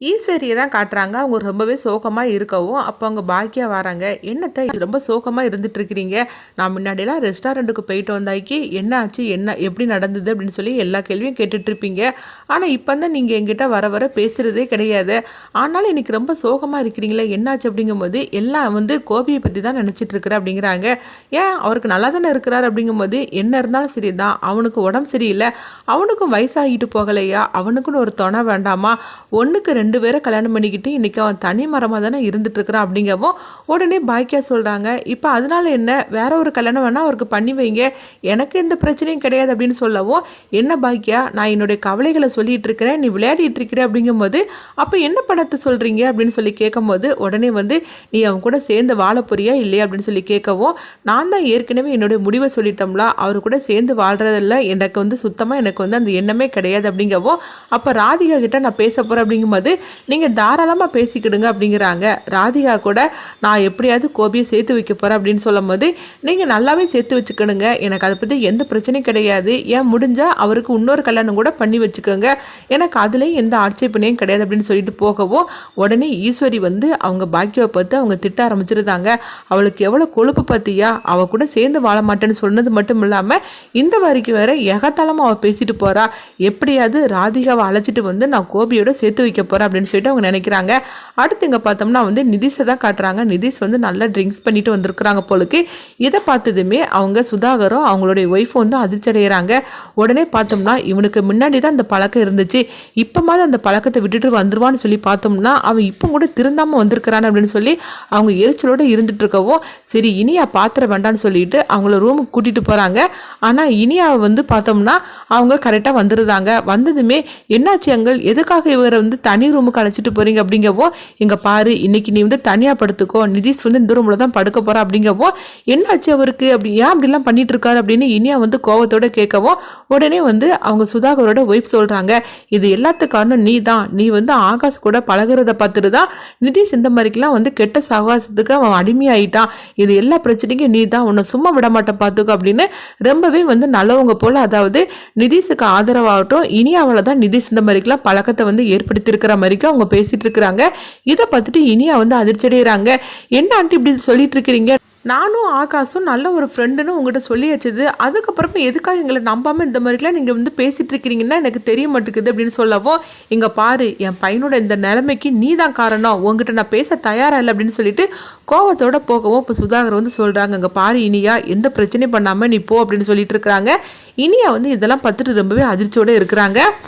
ஈஸ்வரியை தான் காட்டுறாங்க. அவங்க ரொம்பவே சோகமாக இருக்கவும் அப்போ அவங்க பாக்கியாக வராங்க. என்னத்தை ரொம்ப சோகமாக இருந்துட்டு இருக்கிறீங்க நான் முன்னாடியெல்லாம் ரெஸ்டாரண்ட்டுக்கு போயிட்டு வந்தாக்கி என்ன ஆச்சு என்ன எப்படி நடந்தது அப்படின்னு சொல்லி எல்லா கேள்வியும் கேட்டுட்ருப்பீங்க ஆனால் இப்போ தான் நீங்கள் எங்கிட்ட வர வர பேசுகிறதே கிடையாது. ஆனாலும் இன்னைக்கு ரொம்ப சோகமாக இருக்கிறீங்களே என்னாச்சு அப்படிங்கும்போது எல்லாம் வந்து கோபியை பற்றி தான் நினச்சிட்டு இருக்கிற அப்படிங்கிறாங்க. ஏன் அவருக்கு நல்லா தானே இருக்கிறார் அப்படிங்கும்போது என்ன இருந்தாலும் சரி தான் அவனுக்கு உடம்பு சரியில்லை. அவனுக்கும் வயசாகிட்டு போகலையா? அவனுக்குன்னு ஒரு துணை வேண்டாமா? ஒன்றுக்கு ரெண்டு ரெண்டு பேரை கல்யாணம் பண்ணிக்கிட்டு இன்றைக்கி அவன் தனி மரமாக தானே இருந்துட்டுருக்குறான் அப்படிங்கவும் உடனே பாக்கியா சொல்கிறாங்க இப்போ அதனால என்ன? வேற ஒரு கல்யாணம் வேணால் அவருக்கு பண்ணி வைங்க. எனக்கு எந்த பிரச்சனையும் கிடையாது அப்படின்னு சொல்லவும் என்ன பாக்கியா நான் என்னுடைய கவலைகளை சொல்லிகிட்டு இருக்கிறேன் நீ விளையாடிட்டு இருக்கிற அப்படிங்கும்போது அப்போ என்ன பணத்தை சொல்கிறீங்க அப்படின்னு சொல்லி கேட்கும்போது உடனே வந்து நீ அவன் கூட சேர்ந்து வாழ போறியா இல்லையா? அப்படின்னு சொல்லி கேட்கவும் நான் தான் ஏற்கனவே என்னுடைய முடிவை சொல்லிட்டோம்ல. அவர் கூட சேர்ந்து வாழ்கிறதில்ல எனக்கு வந்து சுத்தமாக எனக்கு வந்து அந்த எண்ணமே கிடையாது அப்படிங்கவும் அப்போ ராதிகா கிட்ட நான் பேச போகிறேன் அப்படிங்கும்போது நீங்கள் தாராளமாக பேசிக்கிடுங்க அப்படிங்கிறாங்க. ராதிகா கூட நான் எப்படியாவது கோபியை சேர்த்து வைக்க போகிறேன் அப்படின்னு சொல்லும் போது நீங்கள் நல்லாவே சேர்த்து வச்சுக்கணுங்க. எனக்கு அதை பற்றி எந்த பிரச்சனையும் கிடையாது. ஏன் முடிஞ்சால் அவருக்கு இன்னொரு கல்யாணம் கூட பண்ணி வச்சுக்கோங்க. எனக்கு அதுலேயும் எந்த ஆட்சேபனையும் கிடையாது அப்படின்னு சொல்லிட்டு போகவும் உடனே ஈஸ்வரி வந்து அவங்க பாக்கியாவை பார்த்து அவங்க திட்ட ஆரம்பிச்சிருந்தாங்க. அவளுக்கு எவ்வளோ கொழுப்பு பார்த்தியா? அவள் கூட சேர்ந்து வாழ மாட்டேன்னு சொன்னது மட்டும் இல்லாமல் இந்த வரைக்கும் வேற எகத்தாலமாக அவள் பேசிட்டு போகிறா எப்படியாவது ராதிகாவை அழைச்சிட்டு வந்து நான் கோபியோட சேர்த்து வைக்க போகிறேன் அப்படின்னு சொல்லிட்டு அவங்க நினைக்கிறாங்க. அடுத்து இங்கே பார்த்தோம்னா வந்து நிதிஷை தான் காட்டுறாங்க. நிதிஷ் வந்து நல்லா ட்ரிங்க்ஸ் பண்ணிட்டு வந்திருக்கிறாங்க போலுக்கு. இதை பார்த்ததுமே அவங்க சுதாகரும் அவங்களுடைய ஒய்ஃபும் வந்து அதிர்ச்சி அடைகிறாங்க உடனே பார்த்தோம்னா இவனுக்கு முன்னாடி தான் அந்த பழக்கம் இருந்துச்சு. இப்போ மாதிரி அந்த பழக்கத்தை விட்டுட்டு வந்துருவான்னு சொல்லி பார்த்தோம்னா அவன் இப்போ கூட திருந்தாமல் வந்திருக்கிறான் அப்படின்னு சொல்லி அவங்க எரிச்சலோடு இருந்துட்டு இருக்கவும் சரி இனியா பாத்திர வேண்டான்னு சொல்லிட்டு அவங்கள ரூமுக்கு கூட்டிகிட்டு போகிறாங்க ஆனால் இனியாவை வந்து பார்த்தோம்னா அவங்க கரெக்டாக வந்துருந்தாங்க வந்ததுமே என்னாச்சு எங்கள் எதுக்காக இவரை வந்து தனி ரூமுக்கு அழைச்சிட்டு போறீங்க அப்படிங்கவோ இங்க பாரு இன்னைக்கு நீ வந்து தனியா படுத்துக்கோ நிதிஷ் வந்து இந்த ரூம்ல தான் படுக்க போகிறா அப்படிங்கவோ என்னாச்சு அவருக்கு? அப்படி ஏன் அப்படிலாம் பண்ணிட்டு இருக்காரு அப்படின்னு இனியா வந்து கோவத்தோட கேட்கவும் உடனே வந்து அவங்க சுதாகரோட ஒய்ஃப் சொல்றாங்க இது எல்லாத்துக்கு காரணம் நீ தான் நீ வந்து ஆகாஷ் கூட பழகிறத பார்த்துட்டு தான் நிதிஷ் இந்த மாதிரிக்கெல்லாம் வந்து கெட்ட சகாசத்துக்கு அவன் அடிமையாயிட்டான். இது எல்லா பிரச்சனைக்கும் நீ தான் உன்னை சும்மா விட மாட்டேன் பார்த்துக்கோ அப்படின்னு ரொம்பவே வந்து நல்லவங்க போல அதாவது நிதிஷுக்கு ஆதரவாகட்டும் இனியாவில் தான் நிதிஷ் இந்த மாதிரிக்கெல்லாம் பழக்கத்தை வந்து ஏற்படுத்தியிருக்கிற மாதிரி மாதிரிக்கு அவங்க பேசிட்டு இருக்கிறாங்க. இதை பார்த்துட்டு இனியா வந்து அதிர்ச்சி அடைகிறாங்க என்ன ஆண்டி இப்படி சொல்லிட்டு இருக்கிறீங்க? நானும் ஆகாஷும் நல்ல ஒரு ஃப்ரெண்டுன்னு உங்கள்கிட்ட சொல்லி வச்சது. அதுக்கப்புறமா எதுக்காக எங்களை நம்பாமல் இந்த மாதிரிலாம் நீங்கள் வந்து பேசிகிட்டு இருக்கிறீங்கன்னா எனக்கு தெரிய மாட்டேங்குது அப்படின்னு சொல்லவும் இங்கே பாரு என் பையனோட இந்த நிலைமைக்கு நீ தான் காரணம். உங்ககிட்ட நான் பேச தயாராக இல்லை அப்படின்னு சொல்லிட்டு கோவத்தோட போகவும் இப்போ சுதாகர் வந்து சொல்கிறாங்க இங்கே பாரு இனியா எந்த பிரச்சனையும் பண்ணாமல் நீ போ அப்படின்னு சொல்லிட்டு இருக்கிறாங்க. இனியா வந்து இதெல்லாம் பார்த்துட்டு ரொம்பவே அதிர்ச்சியோடு இருக்கிறாங்க.